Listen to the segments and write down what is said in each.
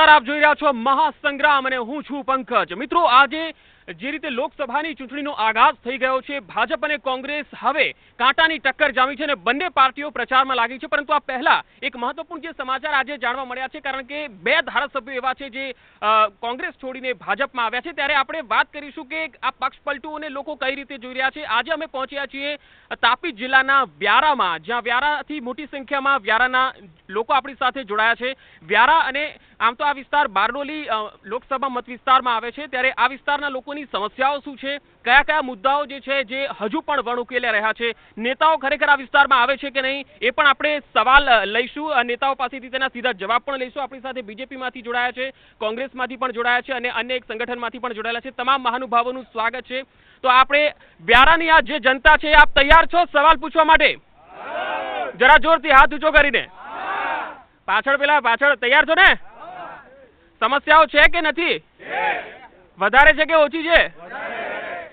નમસ્કાર આપ જોઈ રહ્યા છો મહાસંગ્રામ અને હું છું પંકજ. મિત્રો આજે જે રીતે લોકસભાની ચૂંટણીનો આગાઝ થઈ ગયો છે, ભાજપ અને કોંગ્રેસ હવે કાંટાની ટક્કર જામી છે અને બંને પાર્ટીઓ પ્રચારમાં લાગી છે. પરંતુ આ પહેલા એક મહત્વપૂર્ણ જે સમાચાર આજે જાણવા મળ્યા છે, કારણ કે બે ધારાસભ્યો એવા છે જે કોંગ્રેસ છોડીને ભાજપમાં આવ્યા છે. ત્યારે આપણે વાત કરીશું કે આ પક્ષ પલટુઓને લોકો કઈ રીતે જોઈ રહ્યા છે. આજે અમે પહોંચ્યા છીએ તાપી જિલ્લાના વ્યારામાં, જ્યાં વ્યારાથી મોટી સંખ્યામાં વ્યારાના લોકો આપણી સાથે જોડાયા છે. વ્યારા અને આમ તો આ વિસ્તાર બારડોલી લોકસભા મત વિસ્તારમાં આવે છે. ત્યારે આ વિસ્તારના લોકોની સમસ્યાઓ શું છે? કયા કયા મુદ્દાઓ જે છે, જે હજુ પણ વણ ઉકેલ્યા રહ્યા છે? નેતાઓ ખરેખર આ વિસ્તારમાં આવે છે કે નહીં? એ પણ આપણે સવાલ લઈશું. નેતાઓ પાસેથી તેના સીધા જવાબ પણ લઈશું. આપણી સાથે બીજેપીમાંથી જોડાયા છે, કોંગ્રેસમાંથી પણ જોડાયા છે, અને અન્ય એક સંગઠનમાંથી પણ જોડાયેલા છે. તમામ મહાનુભાવોનું સ્વાગત છે. તો આપણે વ્યારાની આ જે જનતા છે, આપ તૈયાર છો સવાલ પૂછવા માટે? જરા જોરથી હાથ ઊંચો કરીને. પાછળ પેલા, પાછળ. તૈયાર છો ને? સમસ્યાઓ છે કે નથી? વધારે છે કે ઓછી છે?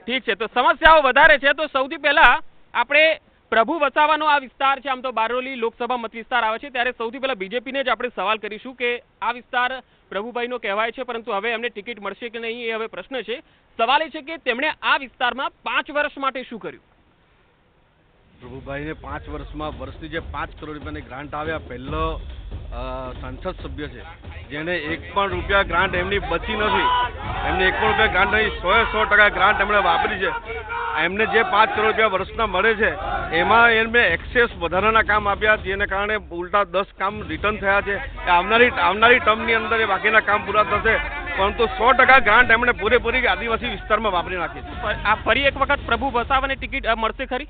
ઠીક છે. તો સમસ્યાઓ વધારે છે. તો સૌથી પહેલા આપણે પ્રભુ વસાવાનો આ વિસ્તાર છે. આમ તો બારડોલી લોકસભા મત વિસ્તાર આવે છે. ત્યારે સૌથી પહેલા બીજેપીને જ આપણે સવાલ કરીશું કે આ વિસ્તાર પ્રભુભાઈનો કહેવાય છે. પરંતુ હવે એમને ટિકિટ મળશે કે નહીં એ હવે પ્રશ્ન છે. સવાલ એ છે કે તેમણે આ વિસ્તારમાં પાંચ વર્ષ માટે શું કર્યું? પ્રભુભાઈને પાંચ વર્ષમાં, વર્ષની જે પાંચ કરોડ રૂપિયાની ગ્રાન્ટ આવ્યા, પહેલો સંસદ સભ્ય છે જેને એક પણ રૂપિયા ગ્રાન્ટ એમની બચી નથી. એમને એક પણ રૂપિયા ગ્રાન્ટ નહીં, સો સો ટકા ગ્રાન્ટ એમણે વાપરી છે. એમને જે પાંચ કરોડ રૂપિયા વર્ષના મળે છે, એમાં એમને એક્સેસ વધારાના કામ આપ્યા, જેને કારણે ઉલટા દસ કામ રિટર્ન થયા છે. આવનારી આવનારી ટર્મની અંદર એ બાકીના કામ પૂરા થશે, પરંતુ સો ટકા ગ્રાન્ટ એમણે પૂરેપૂરી આદિવાસી વિસ્તારમાં વાપરી નાખી આ ફરી એક વખત પ્રભુ વસાવાને ટિકિટ મળશે ખરી?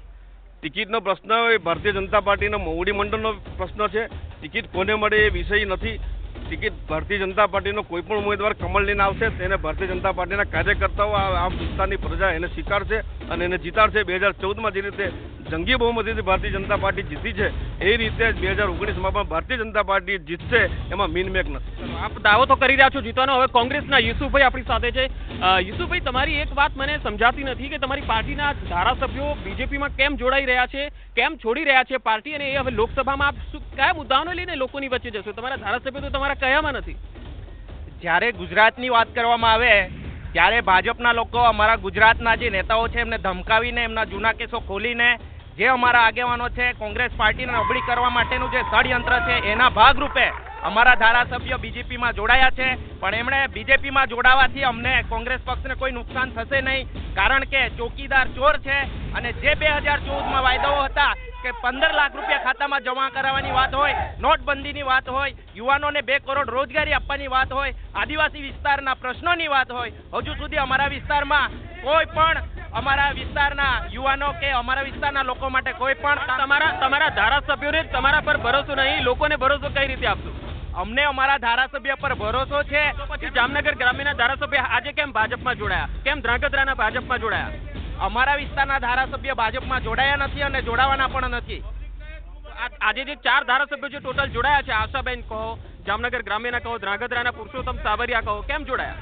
ટિકિટનો પ્રશ્ન એ ભારતીય જનતા પાર્ટીનો મોવડી મંડળનો પ્રશ્ન છે. ટિકિટ કોને મળે એ વિષય નથી. ટિકિટ ભારતીય જનતા પાર્ટીનો કોઈ પણ ઉમેદવાર કમળ લઈને આવશે. તેને ભારતીય જનતા પાર્ટીના કાર્યકર્તાઓ આ વિસ્તારની પ્રજા એને સ્વીકારશે અને એને જીતાડશે. બે હજાર ચૌદમાં જે રીતે જંગી બહુમતીથી ભારતીય જનતા પાર્ટી જીતી છે. એ રીતે જ બે હજાર ઓગણીસમાં પણ ભારતીય જનતા પાર્ટી જીતશે એમાં મીનમેક નથી. આપ દાવો તો કરી રહ્યા છો જીતવાનો હવે કોંગ્રેસના યુસુફભાઈ આપણી સાથે છે. યુસુફભાઈ તમારી એક વાત મને સમજાતી નથી કે તમારી પાર્ટીના ધારાસભ્યો બીજેપીમાં કેમ જોડાઈ રહ્યા છે કેમ છોડી રહ્યા છે પાર્ટી અને એ હવે લોકસભામાં આપ શું કયા મુદ્દાઓને લઈને લોકોની વચ્ચે જશો? તમારા ધારાસભ્યો તો તમારા કયામાં નથી. જ્યારે ગુજરાતની વાત કરવામાં આવે ત્યારે ભાજપના લોકો અમારા ગુજરાતના જે નેતાઓ છે એમને ધમકાવીને એમના જૂના કેસો ખોલીને જે અમારા આગેવાનો છે, કોંગ્રેસ પાર્ટીને નબળી કરવા માટેનું જે ષડયંત્ર છે, એના ભાગરૂપે અમારા ધારાસભ્ય બીજેપીમાં જોડાયા છે. પણ એમણે બીજેપીમાં જોડાવાથી અમને કોંગ્રેસ પક્ષને કોઈ નુકસાન થશે નહીં. કારણ કે ચોકીદાર ચોર છે અને જે બે હજાર ચૌદમાં વાયદાઓ હતા કે પંદર લાખ રૂપિયા ખાતામાં જમા કરાવવાની વાત હોય, નોટબંધીની વાત હોય, યુવાનોને બે કરોડ રોજગારી આપવાની વાત હોય, આદિવાસી વિસ્તારના પ્રશ્નોની વાત હોય, હજુ સુધી અમારા વિસ્તારમાં કોઈ પણ અમારા વિસ્તારના યુવાનો કે અમારા વિસ્તારના લોકો માટે કોઈ પણ તમારા તમારા ધારાસભ્યોને તમારા પર ભરોસો નહીં લોકોને ભરોસો કઈ રીતે આપશો? અમને અમારા ધારાસભ્ય પર ભરોસો છે. પછી જામનગર ગ્રામ્યના ધારાસભ્ય આજે કેમ ભાજપમાં જોડાયા? કેમ ધ્રાંગધ્રાના ભાજપમાં જોડાયા? અમારા વિસ્તારના ધારાસભ્ય ભાજપમાં જોડાયા નથી અને જોડાવાના પણ નથી. આ- આજે જે ચાર ધારાસભ્યો જે ટોટલ જોડાયા છે. આશાબેન કહો જામનગર ગ્રામ્યના કહો ધ્રાંગધ્રાના પુરુષોત્તમ સાબરિયા કહો કેમ જોડાયા?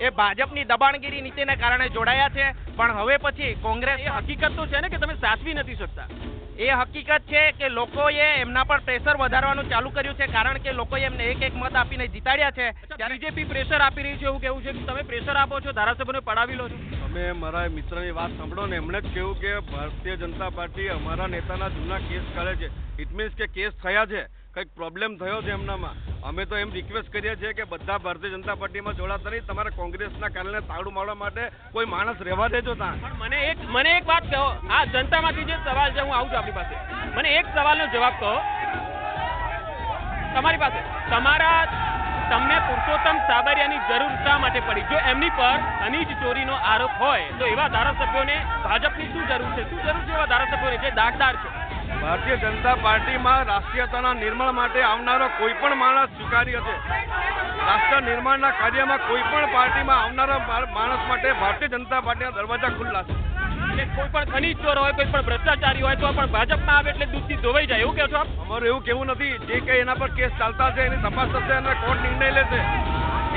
એ ભાજપની દબાણગીરી નીતિને કારણે જોડાયા છે. પણ હવે પછી કોંગ્રેસ એ હકીકત તો છે ને કે તમે સાચવી નથી શકતા. એ હકીકત છે કે લોકોએ એમના પર પ્રેશર વધારવાનું ચાલુ કર્યું છે કારણ કે લોકોએ એમને એક એક મત આપીને જીતાડ્યા છે. ત્યારે બીજેપી પ્રેશર આપી રહી છે એવું કેવું છે? કે તમે પ્રેશર આપો છો ધારાસભ્યોને પડાવી લો છો. તમે મારા મિત્રની વાત સાંભળો ને એમણે જ કહ્યું કે ભારતીય જનતા પાર્ટી અમારા નેતાના જૂના કેસ કાઢે છે. ઇટ મીન્સ કે કેસ થયા છે. કંઈક પ્રોબ્લેમ થયો છે એમનામાં. અમે તો એમ રિક્વેસ્ટ કરીએ છીએ કે બધા ભારતીય જનતા પાર્ટીમાં જોડાતા નહીં તમારે કોંગ્રેસના કારણે તાળું મારવા માટે કોઈ માણસ રહેવા દેજો ત્યાં પણ મને એક મને એક વાત કહો. આ જનતામાંથી જે સવાલ છે, હું આવું છું આપણી પાસે. મને એક સવાલનો જવાબ કહો. તમારી પાસે. તમારા, તમને પુરુષોત્તમ સાબરિયાની જરૂર શા માટે પડી? જો એમની પર ખનીજ ચોરીનો આરોપ હોય, તો એવા ધારાસભ્યોને ભાજપની શું જરૂર છે? શું જરૂર છે એવા ધારાસભ્યોને? જે દાગદાર છે. ભારતીય જનતા પાર્ટીમાં રાષ્ટ્રીયતાના નિર્માણ માટે આવનારો કોઈ પણ માણસ સ્વીકાર્ય છે રાષ્ટ્ર નિર્માણના કાર્યમાં કોઈ પણ પાર્ટીમાં આવનારા માણસ માટે ભારતીય જનતા પાર્ટીના દરવાજા ખુલ્લા છે. કોઈ પણ ખનીજ ચોર હોય કોઈ પણ ભ્રષ્ટાચારી હોય તો પણ ભાજપમાં આવે એટલે દૂધથી ધોવાઈ જાય. એવું કહો છો અમારું એવું કેવું નથી. જે કંઈ એના પર કેસ ચાલતા છે એની તપાસ થશે અને કોર્ટ નિર્ણય લેશે.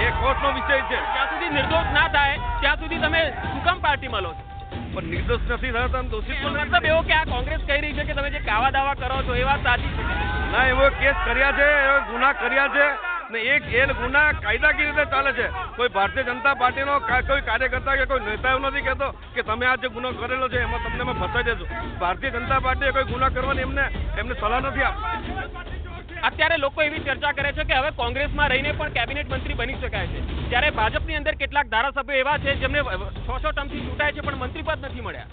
એ કોર્ટનો વિષય છે. જ્યાં સુધી નિર્દોષ ના થાય ત્યાં સુધી તમે શું પાર્ટીમાં લો છો? પણ નિર્દોષ નથી થયો તો દોષિત મતલબ એવો કે આ કોંગ્રેસ કહી રહી છે કે તમે જે કાવા દાવા કરો છો એ વાત સાચી છે. ના એવો કેસ કર્યા છે એવો ગુના કર્યા છે ને એક એ ગુના કાયદાકીય રીતે ચાલે છે. કોઈ ભારતીય જનતા પાર્ટીનો કોઈ કાર્યકર્તા કે કોઈ નેતા એવું નથી કહેતો કે તમે આ જે ગુનો કરેલો છે એમાં તમને અમે ફસાઈ દેશું. ભારતીય જનતા પાર્ટીએ કોઈ ગુના કરવાની એમને એમને સલાહ નથી આપી. અત્યારે લોકો એવી ચર્ચા કરે છે કે હવે કોંગ્રેસમાં રહીને પણ કેબિનેટ મંત્રી બની શકાય છે. જ્યારે ભાજપની અંદર કેટલાક ધારાસભ્યો એવા છે જેમને છ છ ટર્મથી ચૂંટાય છે પણ મંત્રી પદ નથી મળ્યા.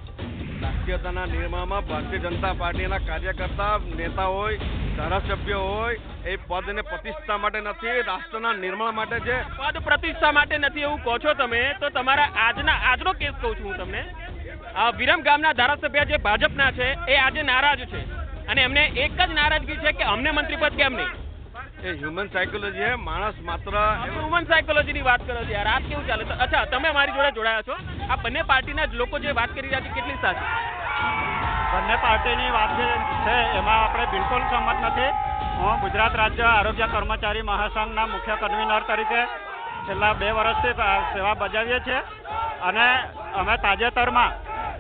રાષ્ટ્રીયતાના નિર્માણમાં ભારતીય જનતા પાર્ટીના કાર્યકર્તા નેતા હોય ધારાસભ્ય હોય એ પદ અને પ્રતિષ્ઠા માટે નથી રાષ્ટ્રના નિર્માણ માટે છે. પદ પ્રતિષ્ઠા માટે નથી એવું કહો છો તમે તો તમારા આજના આજનો કેસ કહું છું હું તમને. આ વિરમ ગામના ધારાસભ્ય જે ભાજપના છે એ આજે નારાજ છે. અને એમને એક જ નારાજગી છે કે અમને મંત્રી પદ કેમ નહીં? એ હ્યુમન સાયકોલોજી હે માણસ માત્ર હ્યુમન સાયકોલોજીની વાત કરો છો યાર આ કેવું ચાલે તો અચ્છા તમે મારી જોડે જોડાયા છો? આ બંને પાર્ટીના જ લોકો જે વાત કરી રહ્યા છે કેટલી સાચી? બંને પાર્ટીની વાત જે છે એમાં આપણે બિલકુલ સંમત નથી. હું ગુજરાત રાજ્ય આરોગ્ય કર્મચારી મહાસંઘના મુખ્ય કન્વીનર તરીકે છેલ્લા બે વર્ષથી સેવા બજાવીએ છીએ. અને અમે તાજેતરમાં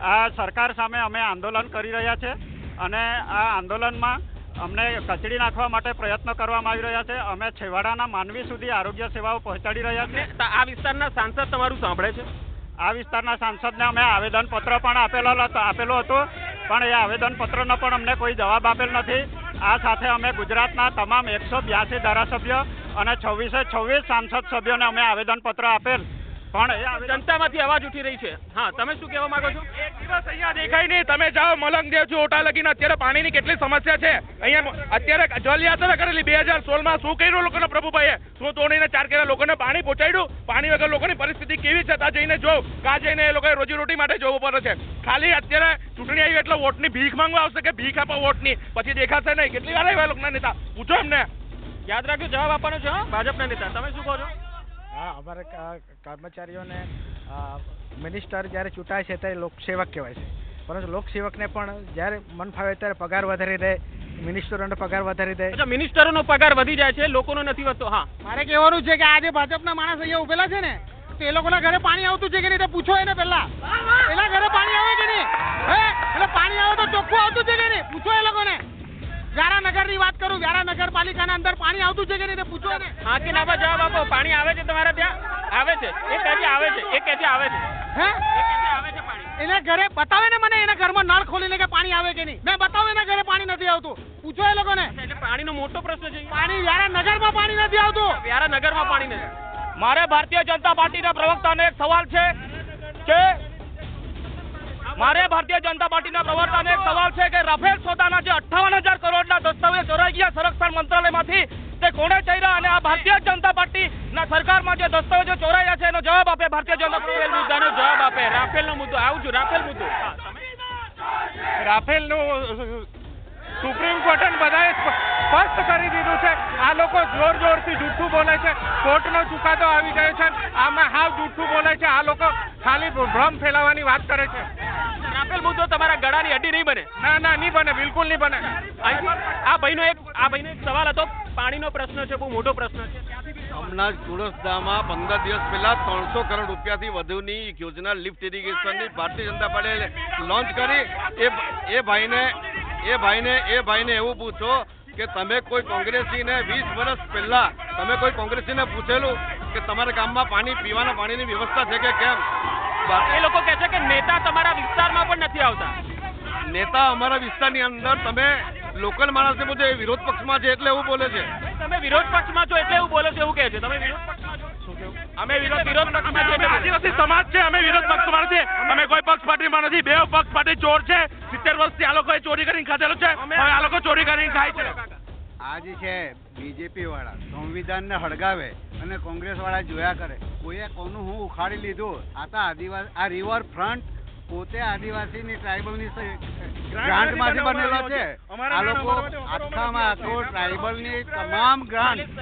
આ સરકાર સામે અમે આંદોલન કરી રહ્યા છે અને આ આંદોલનમાં અમને કચડી નાખવા માટે પ્રયત્ન કરવામાં આવી રહ્યા છે. અમે છેવાડાના માનવી સુધી આરોગ્ય સેવાઓ પહોંચાડી રહ્યા છીએ ને આ વિસ્તારના સાંસદ તમારું સાંભળે છે? આ વિસ્તારના સાંસદને અમે આવેદનપત્ર પણ આપેલો હતો પણ એ આવેદનપત્રનો પણ અમને કોઈ જવાબ આપેલ નથી. આ સાથે અમે ગુજરાતના તમામ એકસો બ્યાસી ધારાસભ્ય અને છવ્વીસે છવ્વીસ સાંસદ સભ્યોને અમે આવેદનપત્ર આપેલ. પણ જનતામાંથી અવાજ ઉઠી રહી છે. હા તમે શું કહેવા માંગો છો? એક દિવસ અહીંયા દેખાય નહીં. તમે જાઓ મલંગ દેવ છો ઓટા લગીને. અત્યારે પાણીની કેટલી સમસ્યા છે? અહીંયા અત્યારે જલયાત્રા કરેલી બે હજાર સોળમાં શું કર્યું લોકોને પ્રભુભાઈએ? શું તોડીને ચાર કેરા લોકોને પાણી પહોંચાડ્યું? પાણી વગર લોકોની પરિસ્થિતિ કેવી છે? ત્યાં જઈને જોવ. કા જઈને એ લોકોએ રોજીરોટી માટે જવું પડે છે. ખાલી અત્યારે ચૂંટણી આવી એટલે વોટની ભીખ માંગવા આવશે કે ભીખ આપો વોટની? પછી દેખાશે નહીં. કેટલી વાર આવ્યા લોકોના નેતા? પૂછો એમને. યાદ રાખજો જવાબ આપવાનો છે હા ભાજપના નેતા. તમે શું કહો છો? હા અમારે કર્મચારીઓને મિનિસ્ટર જ્યારે ચૂંટાય છે ત્યારે લોકસેવક કહેવાય છે. પરંતુ લોકસેવકને પણ જ્યારે મન ફાવે ત્યારે પગાર વધારી દે મિનિસ્ટરોને પગાર વધારી દે. અચ્છા મિનિસ્ટરોનો પગાર વધી જાય છે લોકોનો નથી વધતો હા. મારે કહેવાનું છે કે આજે ભાજપના માણસ અહીંયા ઉભેલા છે ને તો એ લોકોના ઘરે પાણી આવતું છે કે નહીં તે પૂછો એને પહેલા. એના ઘરે પાણી આવે કે નહીં? હે? એટલે પાણી આવે તો ચોખ્ખું આવતું છે કે નહીં? પૂછો એ લોકોને. વ્યારાનગરની વાત કરું વ્યારા નગરપાલિકાના અંદર પાણી આવતું છે કે નહીં પૂછો એને હા કે ના જવાબ આપો. પાણી આવે છે તમારા ત્યાં? આવે છે. એ કહે આવે છે. એ કહે આવે છે. હે? એને આવે છે એના ઘરે બતાવે ને મને એના ઘરમાં નળ ખોલીને કે પાણી આવે કે નહીં. મેં બતાવું એના ઘરે પાણી નથી આવતું. પૂછો એ લોકોને. એટલે પાણીનો મોટો પ્રશ્ન છે. પાણી વ્યારા નગરમાં પાણી નથી આવતું. વ્યારા નગરમાં પાણી નથી. મારે ભારતીય જનતા પાર્ટીના પ્રવક્તાને એક સવાલ છે કે મારે ભારતીય જનતા પાર્ટીના પ્રવક્તાને એક સવાલ છે કે રાફેલ સોદાના જે અઠ્ઠાવન હજાર કરોડના દસ્તાવેજ ચોરાઈ ગયા સંરક્ષણ મંત્રાલયમાંથી તે કોણે ચહેરા અને આ ભારતીય જનતા પાર્ટીના સરકારમાં જે દસ્તાવેજો ચોરાયા છે એનો જવાબ આપે ભારતીય જનતા પાર્ટી? મુદ્દાનો જવાબ આપે. રાફેલનો મુદ્દો. આવું છું રાફેલ મુદ્દો. રાફેલનું સુપ્રીમ કોર્ટે બધાએ સ્પષ્ટ કરી દીધું છે. આ લોકો જોર જોરથી જૂઠું બોલે છે. કોર્ટનો ચુકાદો આવી ગયો છે. આમાં હાવ જૂઠું બોલે છે. આ લોકો ખાલી ભ્રમ ફેલાવવાની વાત કરે છે. રાફેલ મુદ્દો તમારા ગળાની અડી નહીં બને? ના ના નહીં બને. બિલકુલ નહીં બને. આ ભાઈનો એક આ ભાઈનો એક સવાલ હતો. પાણીનો પ્રશ્ન છે બહુ મોટો પ્રશ્ન છે. હમણાં જ સુરતદામાં પંદર દિવસ પહેલા ત્રણસો કરોડ રૂપિયાથી વધુની યોજના લિફ્ટ ઇરિગેશનની ભારતીય જનતા પાર્ટીએ લોન્ચ કરી. એ એ ભાઈને એ ભાઈને એ ભાઈને એવું પૂછો કે તમે કોઈ કોંગ્રેસીને વીસ વર્ષ પહેલા તમે કોઈ કોંગ્રેસીને પૂછેલું કે તમારા ગામમાં પાણી પીવાના પાણીની વ્યવસ્થા છે કે કેમ? એ લોકો કહે છે કે નેતા તમારા વિસ્તારમાં પણ નથી આવતા. નેતા અમારા વિસ્તારની અંદર તમે લોકલ માણસને પૂછો એ વિરોધ પક્ષમાં છે એટલે એવું બોલે છે. તમે વિરોધ પક્ષમાં છો એટલે એવું બોલે છે એવું કહે છે. તમે વિરોધ પક્ષમાં છો. અમે વિરોધ વિરોધ પક્ષમાં છીએ આદિવાસી સમાજ છે અમે વિરોધ પક્ષમાં નથી અમે કોઈ પક્ષ પાર્ટીમાં નથી બે પક્ષ પાર્ટી ચોર છે. સિત્તેર વર્ષથી આ લોકોએ ચોરી કરીને ખાધેલું છે. હવે આ લોકો ચોરી કરીને ખાય છે. આજે છે બીજેપી વાળા સંવિધાનને હળગાવે અને કોંગ્રેસ વાળા જોયા કરે. કોઈએ કોનું હું ઉખાડી લીધું? આ તો આદિવાસી આ રિવર ફ્રન્ટ પોતે આદિવાસીની ટ્રાઇબલની ગ્રાન્ટમાંથી બનેલો છે. આ લોકો આખામાં આખો ટ્રાઇબલની તમામ ગ્રાન્ટ.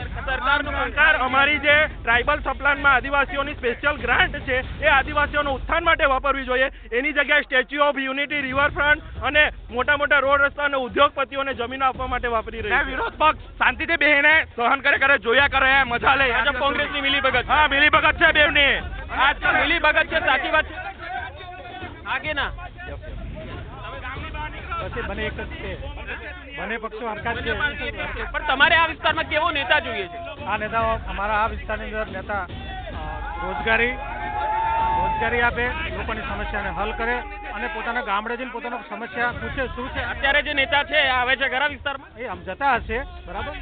સરકાર અમારી જે ટ્રાઇબલ સપ્લાનમાં આદિવાસીઓની સ્પેશિયલ ગ્રાન્ટ છે એ આદિવાસીઓનું ઉત્થાન માટે વાપરવી જોઈએ. એની જગ્યાએ સ્ટેચ્યુ ઓફ યુનિટી રિવરફ્રન્ટ અને મોટા મોટા રોડ રસ્તા અને ઉદ્યોગપતિઓને જમીનો આપવા માટે વાપરી રહી વિરોધ પક્ષ શાંતિથી બેહીને સહન કરે કરે જોયા કરે મજા લે. ભાજપ કોંગ્રેસની મિલીભગત હા મિલી ભગત છે બેવની આ તો મિલીભગત છે સાચી વાત છે. આગે ના. પછી એક જ છે. બંને પક્ષો હરકત છે. પણ તમારે આ વિસ્તારમાં કેવો નેતા જોઈએ છે? આ નેતાઓ અમારા આ વિસ્તારની અંદર નેતા રોજગારી રોજગારી આપે લોકોની સમસ્યાને હલ કરે અને પોતાના ગામડે જઈને પોતાનો સમસ્યા પૂછે શું છે. અત્યારે જે નેતા છે એ આવે છે ઘણા વિસ્તારમાં? એ આમ જતા હશે બરાબર?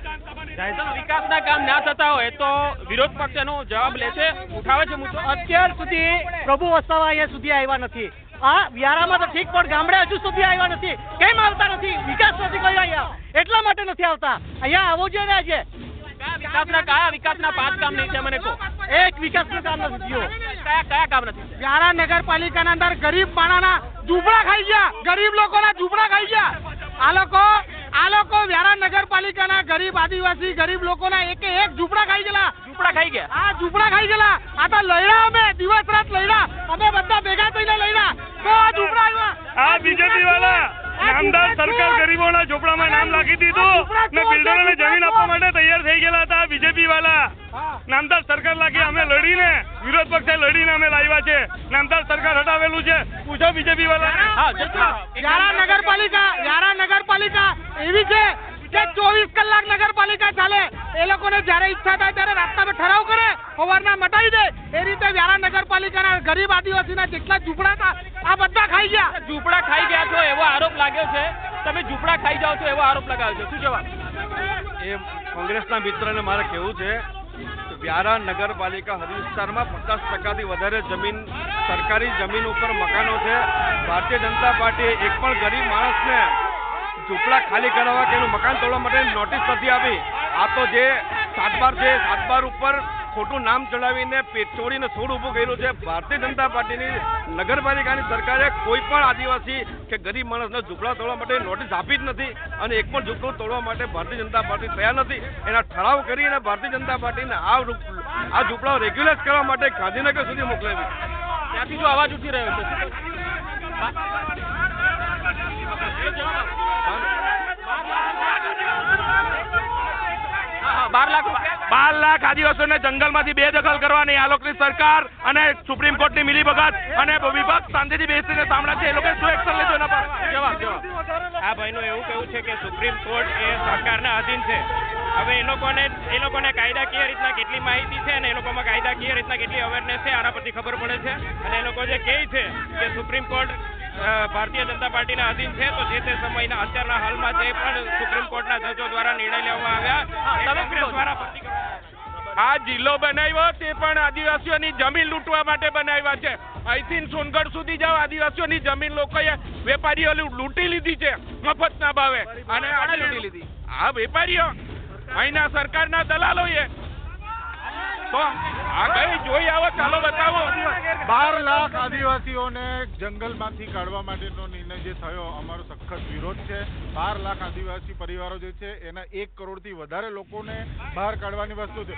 વિકાસના કામ ના થતા હોય તો વિરોધ પક્ષ એનો જવાબ લે છે ઉઠાવે છે મુદ્દો. અત્યાર સુધી પ્રભુ વસાવા અહીંયા સુધી આવ્યા નથી. આ વ્યારામાં તો ઠીક પણ ગામડે હજુ સુધી આવ્યા નથી. કેમ આવતા નથી? વિકાસ નથી કર્યો અહીંયા. એટલા માટે નથી આવતા. અહીંયા આવો જોઈએ ને આજે. વિકાસના કયા વિકાસના પાંચ કામ નહીં છે મને કહો. એક વિકાસનું કામ નથી થયું કયા કયા કામ નથી? વ્યારા નગરપાલિકાના અંદર ગરીબ માણાના ઝૂંપડા ખાઈ ગયા. ગરીબ લોકોના ઝૂંપડા ખાઈ ગયા. આ લોકો આ લોકો વ્યારા નગરપાલિકાના ગરીબ આદિવાસી ગરીબ લોકોના એક એક ઝૂંપડા ખાઈ ગયેલા. ઝૂંપડા ખાઈ ગયા? આ ઝૂંપડા ખાઈ ગયેલા. આ તો લડ્યા અમે. દિવસ રાત લડ્યા અમે બધા ભેગા થઈને લડ્યા આ બીજેપી વાળા નામદાર સરકાર ગરીબોના ઝોપડામાં નામ લાખી દીધું ને બિલ્ડરોને જમીન આપવા માટે તૈયાર થઈ ગયેલા હતા બીજેપી વાળા. નામદાર સરકાર લાગી અમે લડીને વિરોધ પક્ષે લડીને અમે લાવ્યા છે. નામદાર સરકાર હટાવેલું છે. પૂછો બીજેપી વાળા નગરપાલિકા વ્યારા નગરપાલિકા એવી છે કે ચોવીસ કલાક નગરપાલિકા ચાલે એ લોકોને જ્યારે ઈચ્છા થાય ત્યારે રાસ્તામાં ઠરાવ કરે સવારના મટાવી દે. એ રીતે વ્યારા નગરપાલિકાના ગરીબ આદિવાસીના જેટલા ઝૂંપડા હતા આ બધા ખાઈ ગયા. ઝૂંપડા ખાઈ ગયા છો એવો આરોપ લાગ્યો છે? તમે ઝૂંપડા ખાઈ જાઓ છો એવો આરોપ લગાવ્યો છે. શું જવાબ એ કોંગ્રેસના મિત્રને મારે કહેવું છે વ્યારા નગરપાલિકા હરિવિસ્તારમાં પચાસ ટકાથી વધારે જમીન સરકારી જમીન ઉપર મકાનો છે. ભારતીય જનતા પાર્ટીએ એક પણ ગરીબ માણસને ઝૂંપડા ખાલી કરાવવા કે એનું મકાન તોડવા માટે નોટિસ નથી આપી. આ તો જે સાતબાર છે, સાતબાર ઉપર ખોટું નામ ચડાવીને પેટ ચોરીને સોડ ઊભું કર્યું છે. ભારતીય જનતા પાર્ટીની નગરપાલિકાની સરકારે કોઈ પણ આદિવાસી કે ગરીબ માણસને ઝૂંપડા તોડવા માટે નોટિસ આપી જ નથી અને એક પણ ઝૂંપડું તોડવા માટે ભારતીય જનતા પાર્ટી તૈયાર નથી. એના ઠરાવ કરીને ભારતીય જનતા પાર્ટીને આ આ ઝૂંપડા રેગ્યુલેટ કરવા માટે ગાંધીનગર સુધી મોકલાવી. ત્યાંથી જો અવાજ ઉઠી રહ્યો છે. બાર લાખ બાર લાખ આદિવાસીઓને જંગલમાંથી બેદખલ કરવાની આ લોકોની સરકાર અને સુપ્રીમ કોર્ટની મિલીભગત અને વિભાગ શાંતિથી બેસીને સાંભળે છે. એ લોકો શું એક્શન લેજો એના પર? આ ભાઈનું એવું કેવું છે કે સુપ્રીમ કોર્ટ એ સરકારના અધીન છે. હવે એ લોકોને એ લોકોને કાયદાકીય રીતના કેટલી માહિતી છે અને એ લોકોમાં કાયદાકીય રીતના કેટલી અવેરનેસ છે, આના પરથી ખબર પડે છે. અને એ લોકો જે કહે છે કે સુપ્રીમ કોર્ટ ભારતીય જનતા પાર્ટીના અધીન છે તો જે તે સમયના અત્યારના હાલમાં જે પણ સુપ્રીમ કોર્ટના જજો દ્વારા નિર્ણય લેવામાં આવ્યા આ જિલ્લો બનાવ્યો તે પણ આદિવાસીઓની જમીન લૂંટવા માટે બનાવ્યા છે. અહીંથી સોનગઢ સુધી જાઓ આદિવાસીઓની જમીન લોકોએ વેપારીઓ લૂંટી લીધી છે મફતના ભાવે. અને લૂંટી લીધી? આ વેપારીઓ અહીંના સરકારના દલાલોએ તો આ કઈ જોઈ આવો ચાલો બતાવો. બાર લાખ આદિવાસીઓને જંગલમાંથી કાઢવા માટેનો નિર્ણય જે થયો અમારો સખત વિરોધ છે. બાર લાખ આદિવાસી પરિવારો જે છે એના એક કરોડથી વધારે લોકોને બહાર કાઢવાની વસ્તુ છે.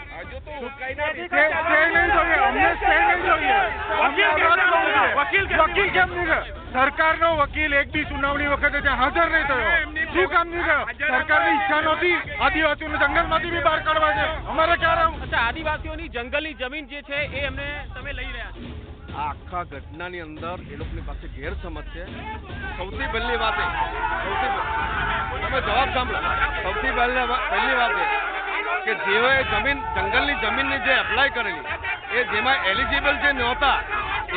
વકીલ કેમ નહીં સરકારનો વકીલ એક બી સુનાવણી વખતે ત્યાં હાજર નહીં થયો. શું કામ નહીં ગયો સરકારની ઈચ્છા નહોતી આદિવાસીઓને જંગલમાંથી બી બહાર કાઢવા છે. અમારે ક્યારે અચ્છા આદિવાસીઓની જંગલની જમીન જે છે એ એમને તમે લઈ રહ્યા છો. આ આખા ઘટનાની અંદર એ લોકોની પાસે ગેરસમજ છે. સૌથી પહેલી વાત એ, સૌથી તમે જવાબ સાંભળો. સૌથી પહેલા પહેલી વાત એ, કે જેઓએ જમીન, જંગલની જમીનની જે એપ્લાય કરેલી, એ જેમાં એલિજિબલ જે નહોતા,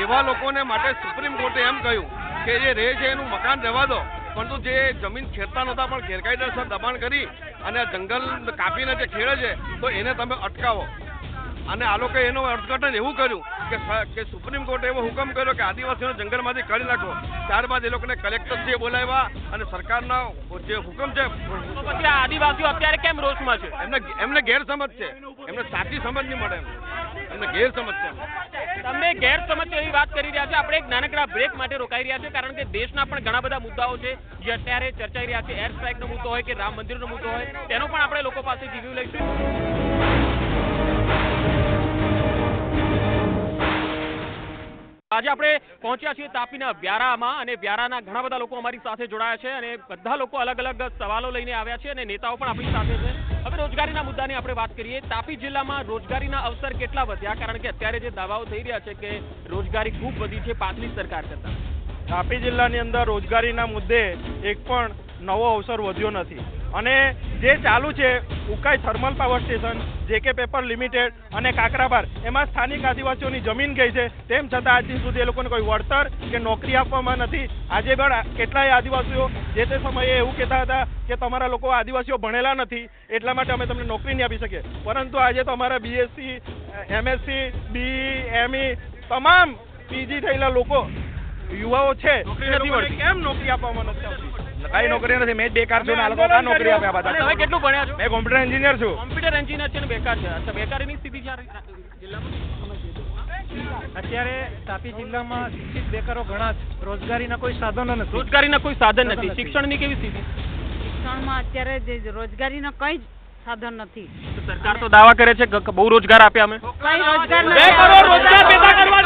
એવા લોકોને માટે સુપ્રીમ કોર્ટે એમ કહ્યું કે જે રહે છે એનું મકાન રહેવા દો. પરંતુ જે જમીન ખેડતા નહોતા, પણ ગેરકાયદેસર દબાણ કરી અને જંગલ કાપીને જે ખેડે છે, તો એને તમે અટકાવો. અને આ લોકોએ એનું અર્થઘટન એવું કર્યું કે કે સુપ્રીમ કોર્ટે એવો હુકમ કર્યો કે આદિવાસીઓને જંગલમાંથી કાઢી નાખો. ત્યારબાદ એ લોકોને કલેક્ટરશ્રીએ બોલાવ્યા અને સરકારના જે હુકમ છે પછી આદિવાસીઓ અત્યારે કેમ રોષમાં છે? એમને એમને ગેરસમજ છે. એમને સાચી સમજ નહીં મળે એમને ગેરસમજ છે. તમે ગેરસમજ એવી વાત કરી રહ્યા છે. આપણે એક નાનકડા બ્રેક માટે રોકાઈ રહ્યા છે કારણ કે દેશના પણ ઘણા બધા મુદ્દાઓ છે. જે અત્યારે ચર્ચાઈ રહ્યા છે. એર સ્ટ્રાઇકનો મુદ્દો હોય કે રામ મંદિરનો મુદ્દો હોય તેનો પણ આપણે લોકો પાસે રિવ્યુ લઈશું. આજે આપણે પહોંચ્યા છીએ તાપીના વ્યારામાં અને વ્યારાના ઘણા બધા લોકો અમારી સાથે જોડાયા છે અને બધા લોકો અલગ અલગ સવાલો લઈને આવ્યા છે અને નેતાઓ પણ આપણી સાથે છે. હવે રોજગારીના મુદ્દાની આપણે વાત કરીએ. તાપી જિલ્લામાં રોજગારીના અવસર કેટલા વધ્યા? કારણ કે અત્યારે જે દાવાઓ થઈ રહ્યા છે કે રોજગારી ખૂબ વધી છે પાછલી સરકાર કરતા. તાપી જિલ્લાની અંદર રોજગારીના મુદ્દે એક પણ નવો અવસર વધ્યો નથી. અને જે ચાલુ છે Ukai thermal power station JK paper limited અને કાકરાબાર એમાં સ્થાનિક આદિવાસીઓની જમીન ગઈ છે. તેમ છતાં આજ દિન સુધી એ લોકોને કોઈ વળતર કે નોકરી આપવામાં નથી. આજે પણ કેટલાય આદિવાસીઓ જે તે સમયે એવું કહેતા હતા કે તમારા લોકો આદિવાસીઓ ભણેલા નથી એટલા માટે અમે તમને નોકરી નહીં આપી શકીએ. પરંતુ આજે તો અમારા બીએસસી એમએસસી બીઈ એમઈ તમામ પીજી થયેલા લોકો યુવાઓ છે. કેમ નોકરી આપવામાં નથી આવતી? કઈ નોકરી નથી. મેં બેકાર છું ને આ લોકો કાં નોકરી આપે આ બધા તમે કેટલું ભણ્યા છો? મેં કોમ્પ્યુટર એન્જિનિયર છું. કોમ્પ્યુટર એન્જિનિયર છે ને બેકાર છે. અચ્છા બેકારીની સ્થિતિ છે જિલ્લામાં? અત્યારે તાપી જિલ્લામાં શિક્ષિત બેકારો ઘણા છે. રોજગારીના કોઈ સાધનો નથી. રોજગારીના કોઈ સાધન નથી. શિક્ષણની કેવી સ્થિતિ? શિક્ષણમાં અત્યારે જે રોજગારીનો કઈ જ સાધન નથી. સરકાર તો દાવા કરે છે બહુ રોજગાર આપ્યા અમે? કઈ રોજગાર નથી. રોજગાર પેદા કરવાના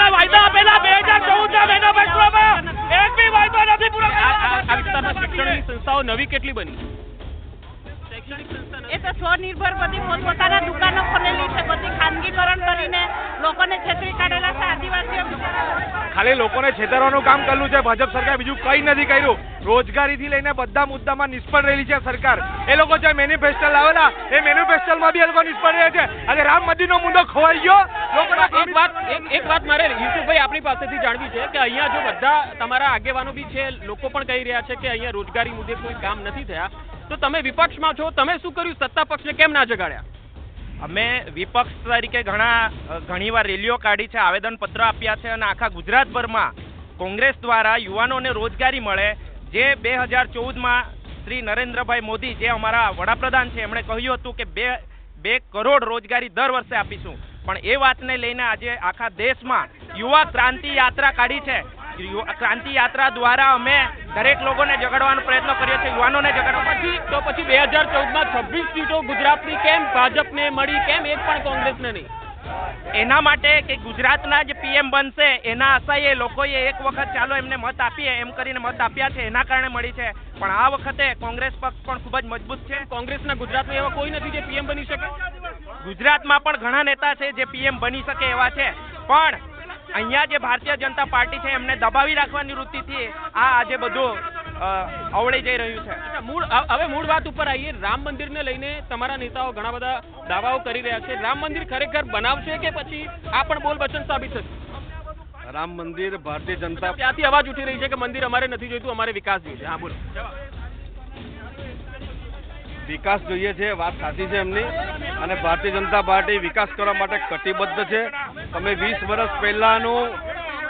બિચારા. લોકોને છેતરવાનું કામ કરેલું છે. ભાજપ સરકાર બીજું કઈ નથી કર્યું. રોજગારીથી લઈને બધા મુદ્દામાં નિષ્ફળ રહેલી છે સરકાર. એ લોકો જે મેનિફેસ્ટો લાવેલા એ મેનિફેસ્ટોમાં બી એ લોકો નિષ્ફળ રહે છે. અને રામ મંદિરનો મુદ્દો ખોવાઈ ગયો. એક વાત એક એક વાત મારે યુસુફભાઈ આપણી પાસેથી જાણવી છે કે અહીંયા જો બધા તમારા આગેવાનો બી છે લોકો પણ કહી રહ્યા છે કે અહીંયા રોજગારી મુદ્દે કોઈ કામ નથી થયા. તો તમે વિપક્ષમાં છો તમે શું કર્યું? સત્તા પક્ષને કેમ ના જગાડ્યા? અમે વિપક્ષ તરીકે ઘણા ઘણીવાર રેલીઓ કાઢી છે આવેદન પત્ર આપ્યા છે અને આખા ગુજરાતભરમાં કોંગ્રેસ દ્વારા યુવાનોને રોજગારી મળે. જે બે હજાર ચૌદમાં શ્રી નરેન્દ્રભાઈ મોદી, જે અમારા વડાપ્રધાન છે, એમણે કહ્યું હતું કે બે બે કરોડ રોજગારી દર વર્ષે આપીશું. પણ એ વાતને લઈને આજે આખા દેશમાં યુવા ક્રાંતિ યાત્રા કાઢી છે. ક્રાંતિ યાત્રા દ્વારા અમે દરેક લોકોને જગાડવાનો પ્રયત્ન કર્યો છે યુવાનોને જગાડવા પછી તો પછી બે હજાર ચૌદમાં છવ્વીસ સીટો ગુજરાતની કેમ, ભાજપને મળી કેમ એક પણ કોંગ્રેસને નહીં. એના માટે કે ગુજરાતના જે પીએમ બનશે, એના આશાએ લોકોએ એક વખત ચાલો એમને મત આપીએ, એમ કરીને મત આપ્યા છે, એના કારણે મળી છે. પણ આ વખતે કોંગ્રેસ પક્ષ પણ ખૂબ જ મજબૂત છે. કોંગ્રેસના ગુજરાતમાં એવા કોઈ નથી જે પીએમ બની શકે. ગુજરાતમાં પણ ઘણા નેતા છે જે પીએમ બની શકે એવા છે. પણ અહીંયા જે ભારતીય જનતા પાર્ટી છે એમને દબાવી રાખવાની વૃત્તિથી આ આજે બધું અવળી જઈ રહ્યું છે. મૂળ હવે મૂળ વાત ઉપર આવીએ. રામ મંદિરને લઈને તમારા નેતાઓ ઘણા બધા દાવાઓ કરી રહ્યા છે. રામ મંદિર ખરેખર બનાવશે કે પછી આ પણ બોલ વચન સાબિત થશે? રામ મંદિર ભારતીય જનતા ત્યાંથી અવાજ ઉઠી રહી છે કે મંદિર અમારે નથી જોઈતું અમારે વિકાસ જોઈએ હા બોલો. વિકાસ જોઈએ છે, વાત સાચી છે એમની. અને ભારતીય જનતા પાર્ટી વિકાસ કરવા માટે કટિબદ્ધ છે. તમે વીસ વર્ષ પહેલાનું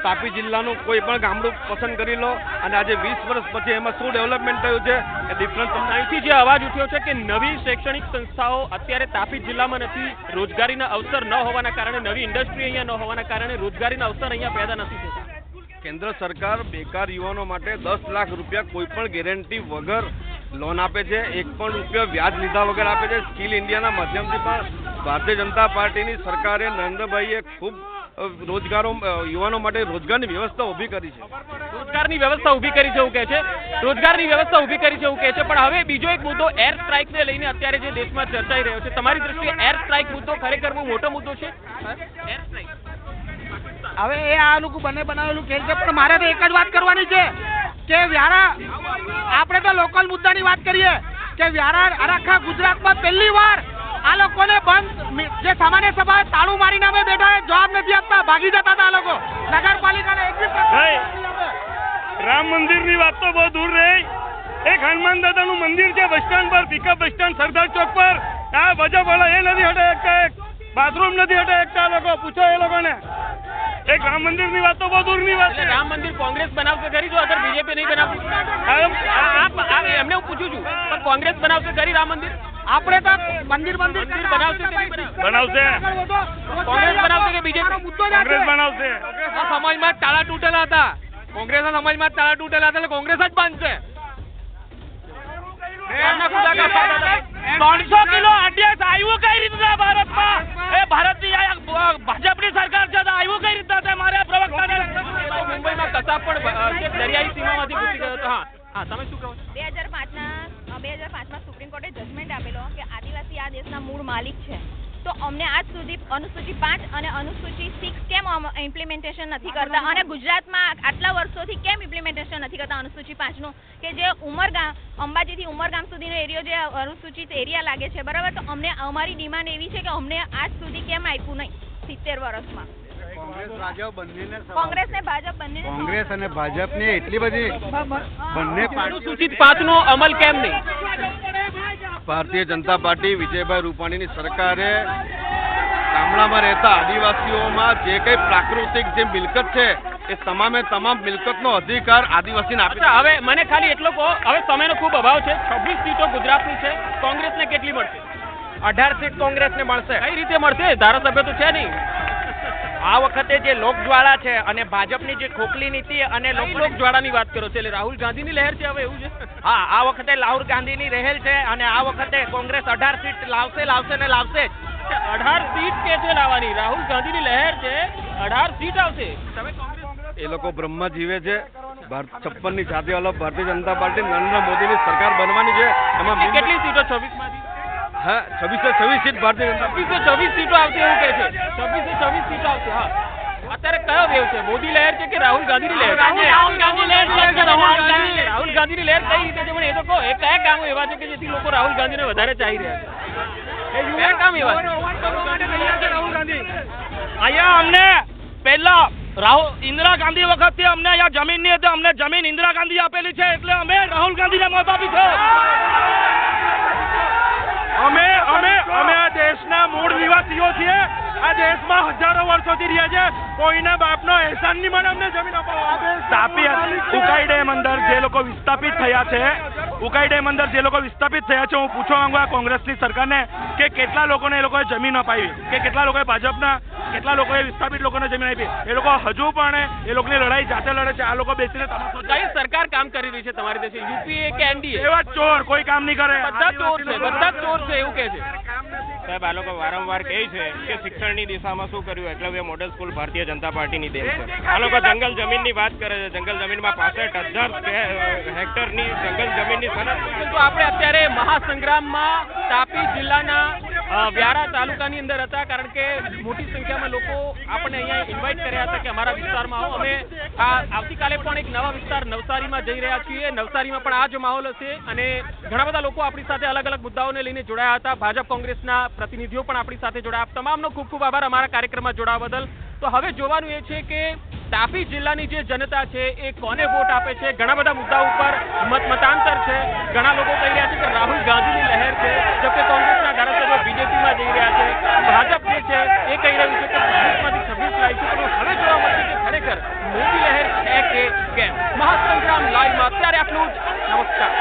તાપી જિલ્લાનું કોઈ પણ ગામડું પસંદ કરી લો અને આજે વીસ વર્ષ પછી એમાં શું ડેવલપમેન્ટ થયું છે, એ ડિફરન્સ અહીંથી જે અવાજ ઉઠ્યો છે કે નવી શૈક્ષણિક સંસ્થાઓ અત્યારે તાપી જિલ્લામાં નથી, રોજગારીના અવસર ન હોવાના કારણે નવી ઇન્ડસ્ટ્રી અહીંયા ન હોવાના કારણે રોજગારીના અવસર અહીંયા પેદા નથી થતા. કેન્દ્ર સરકાર બેકાર યુવાનો માટે દસ લાખ રૂપિયા કોઈ પણ ગેરંટી વગર લોન આપે છે. એક પણ રૂપિયો વ્યાજ લીધા વગર આપે છે. સ્કિલ ઇન્ડિયાના માધ્યમથી પણ ભારતીય જનતા પાર્ટીની સરકારે નરેન્દ્રભાઈએ ખૂબ રોજગારો યુવાનો માટે રોજગારની વ્યવસ્થા ઊભી કરી છે. રોજગારની વ્યવસ્થા ઊભી કરી છે એવું કહે છે. રોજગારની વ્યવસ્થા ઊભી કરી છે એવું કહે છે. પણ હવે બીજો એક મુદ્દો એર સ્ટ્રાઇકને લઈને અત્યારે જે દેશમાં ચર્ચાઈ રહ્યો છે. તમારી દ્રષ્ટિએ એર સ્ટ્રાઇક મુદ્દો ખરેખર બહુ મોટો મુદ્દો છે? એર સ્ટ્રાઇક હવે એ આ લોકો બંને બનાવેલું ખેલ છે પણ મારે તો એક જ વાત કરવાની છે કે વ્યારા આપણે તો લોકલ મુદ્દાની વાત કરીએ કે વ્યારા આખા ગુજરાતમાં પહેલી વાર આ લોકોને બંધ જે સામાન્ય સભા તાળું મારીને અમે બેઠા જવાબ નથી આપતા ભાગી જતા હતા આ લોકો. નગરપાલિકાને એક. રામ મંદિરની વાત તો બહુ દૂર રહી. એક હનુમાન દાદાનું મંદિર છે બસ સ્ટેન્ડ પર પિકઅપ બસ સ્ટેન્ડ સરદાર ચોક પર. આ ભાજપ વાળા એ નથી હટે એક બાથરૂમ નથી હટે એકતા લોકો પૂછો એ લોકોને. એક રામ મંદિરની વાત તો બહુ દૂરની વાત છે. રામ મંદિર કોંગ્રેસ બનાવશે કરી જો અગર બીજેપી નહીં બનાવશે. આ- આ- આ- એમને હું પૂછું છું પણ કોંગ્રેસ બનાવશે કરી રામ મંદિર? આપણે તો મંદિર મંદિર મંદિર બનાવશે બનાવશે? બનાવશે. કોંગ્રેસ બનાવશે કે બીજેપી? મુદ્દો આ કોંગ્રેસ બનાવશે. આ સમાજમાં તાળા તૂટેલા હતા. કોંગ્રેસના સમાજમાં તાળા તૂટેલા હતા એટલે કોંગ્રેસ જ બાંધશે ત્રણસો કિલો અઢીસ આવ્યું કઈ રીતે ભારતમાં? એ ભારતની ભાજપની સરકાર છે તો આવ્યું કઈ રીતના છે મારે પ્રવક્તાને મુંબઈમાં કસાબ પણ દરિયાઈ સીમામાંથી ઘૂસી ગયો હતો? હા. હા તમે શું કહો બે હજાર પાંચના બે હજાર પાંચમાં સુપ્રીમ કોર્ટે જજમેન્ટ આપેલો કે આદિવાસી આ દેશના મૂળ માલિક છે. તો અમને આજ સુધી અનુસૂચિ પાંચ અને અનુસૂચિ સિક્સ કેમ ઇમ્પ્લિમેન્ટેશન નથી કરતા? અને ગુજરાતમાં આટલા વર્ષોથી કેમ ઇમ્પ્લિમેન્ટેશન નથી કરતા અનુસૂચિ પાંચનું? કે જે ઉમરગામ અંબાજીથી ઉમરગામ સુધીનો એરિયો જે અનુસૂચિત એરિયા લાગે છે બરાબર? તો અમને અમારી ડિમાન્ડ એવી છે કે અમને આજ સુધી કેમ આપ્યું નહીં સિત્તેર વર્ષમાં? કોંગ્રેસ ભાજપ બંનેને સવાલ કોંગ્રેસ ને ભાજપ બંને અને ભાજપની એટલી બધી બંને અનુસૂચિત પાંચનો અમલ કેમ નહીં? ભારતીય જનતા પાર્ટી વિજયભાઈ રૂપાણીની સરકારે ગામડામાં રહેતા આદિવાસીઓમાં જે કઈ પ્રાકૃતિક જે મિલકત છે એ તમામે તમામ મિલકતનો અધિકાર આદિવાસીને આપે હવે મને ખાલી એટલો કહો હવે સમયનો ખૂબ અભાવ છે. છવ્વીસ સીટો ગુજરાતની છે. કોંગ્રેસને કેટલી મળશે? અઢાર સીટ કોંગ્રેસને મળશે. કઈ રીતે મળશે? ધારાસભ્ય તો છે નહીં. આ વખતે જે લોકજ્વાળા છે અને ભાજપની જે ખોખલી નીતિ અને લોકજ્વાળાની વાત કરો છો. એટલે રાહુલ ગાંધીની લહેર છે હવે એવું છે? હા આ વખતે રાહુલ ગાંધીની રહેલ છે અને આ વખતે કોંગ્રેસ અઢાર સીટ લાવશે લાવશે ને લાવશે જ. અઢાર સીટ કે છે લાવવાની? રાહુલ ગાંધીની લહેર છે અઢાર સીટ આવશે. તમે એ લોકો બ્રહ્મા જીવે છે. છપ્પનની છાતી અલગ ભારતીય જનતા પાર્ટી નરેન્દ્ર મોદીની સરકાર બનવાની છે. એમાં કેટલી- કેટલી સીટો? છવ્વીસમાંથી હા છવ્વીસો છવ્વીસ સીટ ભારતીય જનતા છવ્વીસો છવ્વીસ સીટો આવશે એવું કહે છે. છવ્વીસો છવ્વીસ સીટો આવશે હા. અત્યારે કયો વેવ છે? મોદી લહેર છે કે રાહુલ ગાંધીની લહેર? રાહુલ ગાંધી લહેર રાહુલ ગાંધીની લહેર? કઈ રીતે છે? પણ એ તો કહો એ કયા કામો એવા છે કે જેથી લોકો રાહુલ ગાંધીને વધારે ચાહી રહ્યા છે? કયા કામ એવા છે? અહીંયા અમને પહેલા રાહુલ ઇન્દિરા ગાંધી વખતથી અમને અહીંયા જમીનની હતી અમને જમીન ઇન્દિરા ગાંધી આપેલી છે એટલે અમે રાહુલ ગાંધીને મત આપી છે. અમે અમે અમે આ દેશના મૂળ નિવાસીઓ છીએ. આ દેશમાં હજારો વર્ષોથી રહ્યા છે. કોઈના બાપનો એહસાન નહીં મને અમને જમીન તાપી ઉકાઈ ડેમ અંદર જે લોકો વિસ્થાપિત થયા છે, ઉકાઈ ડેમ અંદર જે લોકો વિસ્થાપિત થયા છે, હું પૂછવા માંગુ આ કોંગ્રેસની સરકારને કે કેટલા લોકોને એ લોકોએ જમીન અપાવી, કે કેટલા લોકોએ ભાજપના કેટલા લોકોએ વિસ્થાપિત લોકોને જમીન આપી? એ લોકો હજુ પણ એ લોકોની લડાઈ જાતે લડે છે. આ લોકો બેસીને કઈ સરકાર કામ કરી રહી છે તમારી દેશે યુપીએ કે એનડીએ? એવા ચોર કોઈ કામ નહીં કરે. બધા ચોર છે બધા ચોર છે એવું કે છે. સાહેબ, આ લોકો વારંવાર કહે છે કે શિક્ષણની દિશામાં શું કર્યું? એકલવ્ય મોડેલ સ્કૂલ ભારતીય જનતા પાર્ટીની દેન છે. આ લોકો જંગલ જમીનની વાત કરે છે. જંગલ જમીનમાં પાસઠ હજાર હેક્ટરની જંગલ જમીનની સનદ તો આપણે અત્યારે મહાસંગ્રામમાં તાપી જિલ્લાના વ્યારા તાલુકાની અંદર હતા કારણ કે મોટી સંખ્યામાં લોકો આપણને અહીંયા ઇન્વાઇટ કર્યા હતા કે અમારા વિસ્તારમાં આવો. અમે આ આવતીકાલે પણ એક નવા વિસ્તાર નવસારીમાં જઈ રહ્યા છીએ. નવસારીમાં પણ આ જ માહોલ હશે અને ઘણા બધા લોકો આપણી સાથે અલગ અલગ મુદ્દાઓને લઈને જોડાયા હતા. ભાજપ કોંગ્રેસના પ્રતિનિધિઓ પણ આપણી સાથે જોડાયા. તમામનો ખૂબ ખૂબ આભાર અમારા કાર્યક્રમમાં જોડાવા બદલ. તો હવે જોવાનું એ છે કે તાપી જિલ્લાની જે જનતા છે એ કોને વોટ આપે છે? ઘણા બધા મુદ્દા ઉપર મત મતાંતર છે. ઘણા લોકો કહી રહ્યા છે કે રાહુલ ગાંધીની લહેર છે, જબકે કોંગ્રેસના ધારાસભ્યો બીજેપીમાં જઈ રહ્યા છે. ભાજપ જે છે એ કહી રહ્યું છે કે છવ્વીસમાંથી છવ્વીસ લાવીશું પણ હવે જોવા મળશે કે ખરેખર મોદી લહેર છે કે કેમ? મહાસંગ્રામ લાઈવમાં. અત્યારે આટલું જ નમસ્કાર.